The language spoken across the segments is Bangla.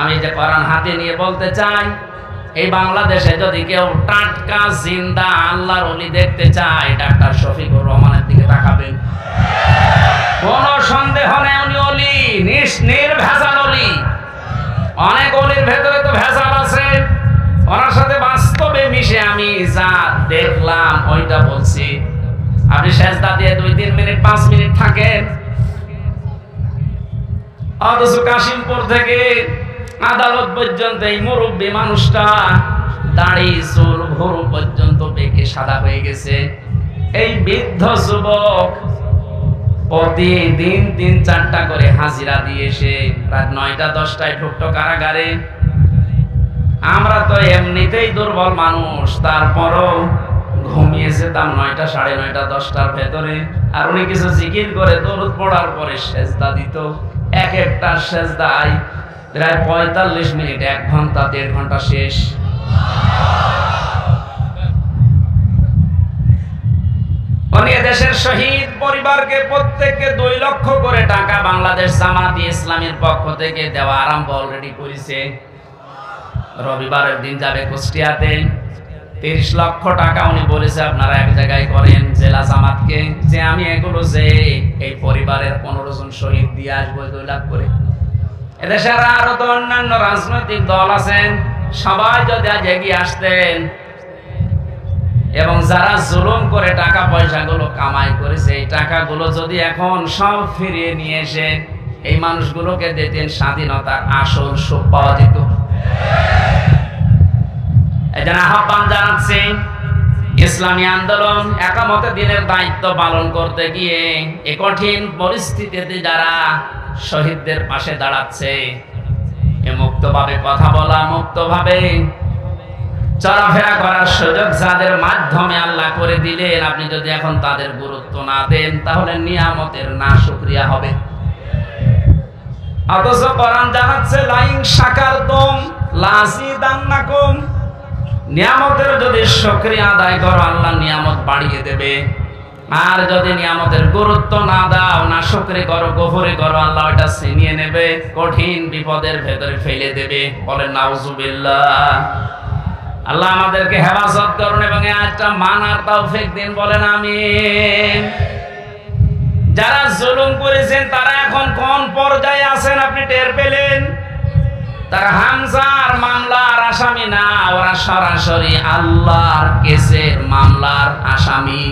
আমি যে কোরআন হাতে নিয়ে বলতে চাই, এই বাংলাদেশে যদি কেউ টাটকা জিন্দা আল্লাহর অলি দেখতে চায়, ডাক্তার শফিকুর রহমানের দিকে তাকাবেন। কোন সন্দেহ নেই উনি অলি নিস নির্ভেজাল অলি। অনেক অলির ভেতরে তো ভেজাল আছে। ওনার সাথে বাস্তবে মিশে আমি যা দেখলাম, ওইটা বলছি। আপনি সেজদা দিয়ে দুই, তিন মিনিট, পাঁচ মিনিট থাকেন। অথচ কাশিমপুর থেকে আদালত পর্যন্ত এই মুরব্বী মানুষটা দাড়ি, চুল, ভরু পর্যন্ত বেঁকে সাদা হয়ে গেছে। এই বৃদ্ধ যুবক প্রতিদিন তিন চারটা করে হাজিরা দিয়ে এসে রাত নয়টা, দশটায় ঢুকতো কারাগারে। আমরা তো এমনিতেই দুর্বল মানুষ, তারপরও ঘুমিয়ে যেতাম নয়টা, সাড়ে নয়টা, দশটার ভেতরে। আর উনি কিছু জিকির করে দরুদ পড়ার পরে সেজদা দিত। এক একটা সেজদায় প্রায় পঁয়তাল্লিশ মিনিট, এক ঘণ্টা, দেড় ঘণ্টা শেষ। উনি দেশের শহীদ পরিবারকে প্রত্যেককে দুই লক্ষ করে টাকা বাংলাদেশ জামাতি ইসলামের পক্ষ থেকে দেওয়া আরম্ভ অলরেডি করেছে। রবিবারের দিন যাবে কুষ্টিয়াতে। তিরিশ লক্ষ টাকা উনি বলেছে, আপনারা এক জায়গায় করেন জেলা জামাতকে। যে আমি এগুলো যে এই পরিবারের পনেরো জন শহীদ দিয়ে আসব দুই লাখ করে। এদেশের আরও তো অন্যান্য রাজনৈতিক দল আছেন, সবাই যদি আজ এগিয়ে আসতেন। এবং যারা জুলুম করে টাকা পয়সাগুলো কামাই করেছে, এই টাকাগুলো যদি এখন সব ফিরিয়ে নিয়ে এসে এই মানুষগুলোকে দিতেন স্বাধীনতার আসল সুখ পাওয়া যেত আহ্বান জানাচ্ছি, ইসলামী আন্দোলন একামতে দিনের দায়িত্ব পালন করতে গিয়ে, এ কঠিন পরিস্থিতিতে যারা শহীদদের পাশে দাঁড়াচ্ছে। এ মুক্তভাবে কথা বলা মুক্তভাবে। চলাফেরা করার সুযোগ যাদের মাধ্যমে আল্লাহ করে দিলেন, আপনি যদি এখন তাদের গুরুত্ব না দেন, তাহলে নিয়ামতের না শুক্রিয়া হবে। অথচ কোরআন জানাচ্ছে, লাইন শাকার দম লাসি দান্নাকুম নিয়ামতের যদি শুকরিয়া আদায় করো, আল্লাহ নিয়ামত বাড়িয়ে দেবে। আর যদি নিয়ামতের গুরুত্ব না দাও, না শুকরি করো, গোফরে করো, আল্লাহ ওটা ছিনিয়ে নেবে, কঠিন বিপদের ভেতরে ফেলে দেবে। বলেন, নাউজুবিল্লাহ। আল্লাহ আমাদেরকে হেফাজত করুন এবং আজটা মানার তৌফিক দিন, বলেন, আমিন। যারা জুলুম করেছেন, তারা এখন কোন পর্যায়ে আছেন আপনি টের পেলেন? তারা হামজার মামলার আসামি না, ওরা সরাসরি আল্লাহর কেসের মামলার আসামি।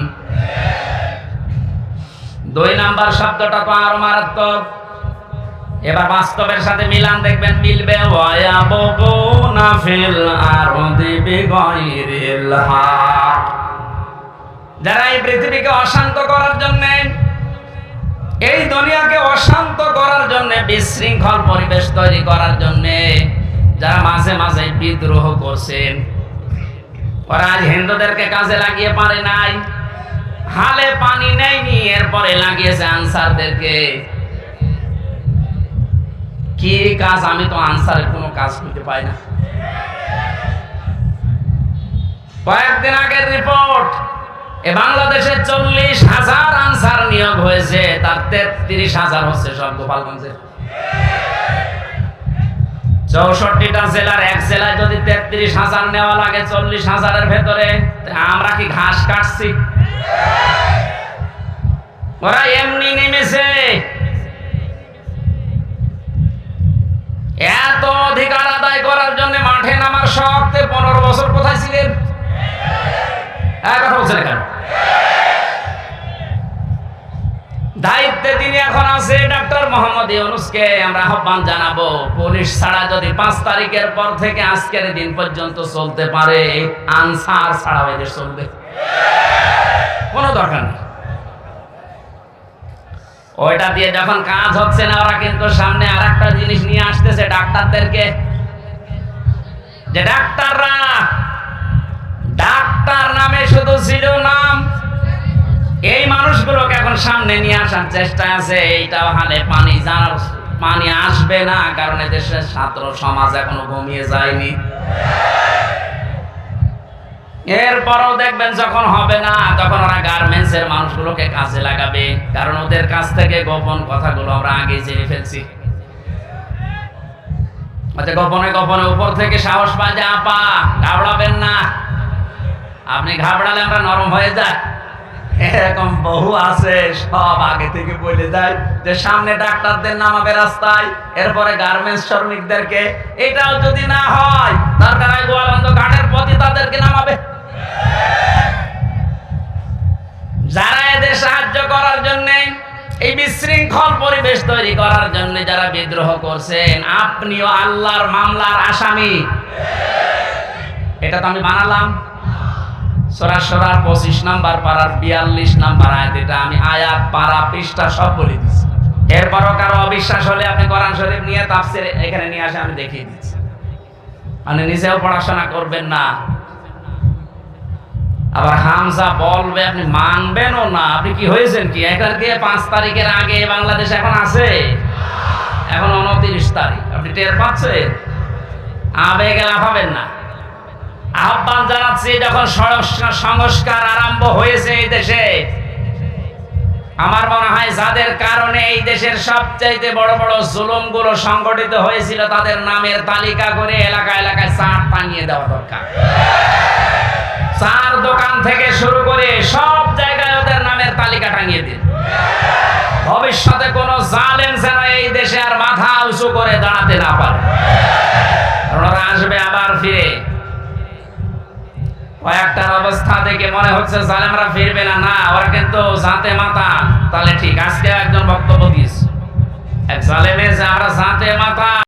দুই নাম্বার শব্দটা তো আরও মারাত্মক। এবার বাস্তবের সাথে মিলান দেখবেন, মিলবে যারা এই পৃথিবীকে অশান্ত করার জন্য, এই দুনিয়াকে অশান্ত করার জন্য, বিশৃঙ্খল পরিবেশ তৈরি করার জন্য, যারা মাঝে মাঝে বিদ্রোহ করছেন, ওরা আজ হিন্দুদেরকে কাজে লাগিয়ে পারে নাই। হালে পানি নেয়নি, এরপরে লাগিয়েছে আনসারদেরকে। কি কাজ? আমি তো আনসারের কোনো কাজ করতে পাই না। কয়েকদিন আগের রিপোর্ট, এ বাংলাদেশে চল্লিশ হাজার আনসার নিয়োগ হয়েছে, তার তেত্রিশ হাজার হচ্ছে সব গোপালগঞ্জের চৌষট্টিটা জেলার এক জেলায় যদি তেত্রিশ হাজার নেওয়া লাগে চল্লিশ হাজারের ভেতরে আমরা কি ঘাস কাটছি? ওরা এমনি নেমেছে। এত অধিকার আদায় করার জন্য মাঠে নামার শক্তে পনেরো বছর কোথায় ছিলেন? কেন দায়িত্বে তিনি এখন আছে ডাক্তার মোহাম্মদ ইউনুসকে। আমরা আহ্বান জানাব, পুলিশ ছাড়া যদি পাঁচ তারিখের পর থেকে আজকের দিন পর্যন্ত চলতে পারে, আনসার ছাড়া চলবে। কোনো দরকার নেই। ওইটা দিয়ে যখন কাজ হচ্ছে না, ওরা কিন্তু সামনে আর একটা জিনিস নিয়ে আসতেছে ডাক্তারদেরকে। যে ডাক্তাররা, ডাক্তার নামে শুধু ছিল নাম। এই মানুষগুলোকে এখন সামনে নিয়ে আসার চেষ্টা আছে, এইটাও হালে পানি জানার পানি আসবে না, কারণ দেশের ছাত্র সমাজ এখনও ঘুমিয়ে যায়নি। এরপরও দেখবেন যখন হবে না, তখন ওরা গার্মেন্টস এর মানুষগুলোকে কাজে লাগাবে। কারণ ওদের কাছ থেকে গোপন কথাগুলো আমরা আগে জেনে ফেলছি। আচ্ছা গোপনে গোপনে উপর থেকে সাহস পায় যে, আপা, ঘাবড়াবেন না। আপনি ঘাবড়ালে আমরা নরম হয়ে যায় এরকম বহু আছে, সব আগে থেকে বলে যায় যে, সামনে ডাক্তারদের নামাবে রাস্তায়, এরপরে গার্মেন্টস শ্রমিকদেরকে। এটাও যদি না হয় হয় গোয়ালন্দ ঘাটের প্রতি তাদেরকে নামাবে। যারা এদের সাহায্য করার জন্য, এই বিশৃঙ্খল পরিবেশ তৈরি করার জন্য যারা বিদ্রোহ করছেন, আপনিও আল্লাহর মামলার আসামি। এটা তো আমি বানালাম। কারও অবিশ্বাস হলে আপনি নিয়ে মানে নিজেও পড়াশোনা করবেন না। আবার হামজা বলবে, আপনি মানবেনও না। আপনি কি হয়েছেন কি? এখান দিয়ে পাঁচ তারিখের আগে বাংলাদেশ এখন আছে? এখন উনত্রিশ তারিখ। আপনি টের পাচ্ছেন? আবেগে লাফাবেন না। আহ্বান জানাচ্ছি, যখন সংস্কার- আরম্ভ হয়েছে এই দেশে, আমার মনে হয় যাদের কারণে এই দেশের সবচাইতে বড় বড় জুলুমগুলো সংগঠিত হয়েছিল, তাদের নামের তালিকা করে এলাকা এলাকায় চাট টানিয়ে দেওয়া দরকার। দোকান থেকে শুরু করে সব জায়গায় ওদের নামের তালিকা টাঙিয়ে দিন। ভবিষ্যতে কোনো জালেম যেন এই দেশে আর মাথা উঁচু করে দাঁড়াতে না পারে। ওরা আসবে আবার ফিরে। কয়েকটার অবস্থা দেখে মনে হচ্ছে জালেমরা ফিরবে না। না, ওরা কিন্তু জাতে তাহলে ঠিক, আজকে একজন বক্তব্য দিয়েছে। জালেমে যে আমরা জাতে মাতা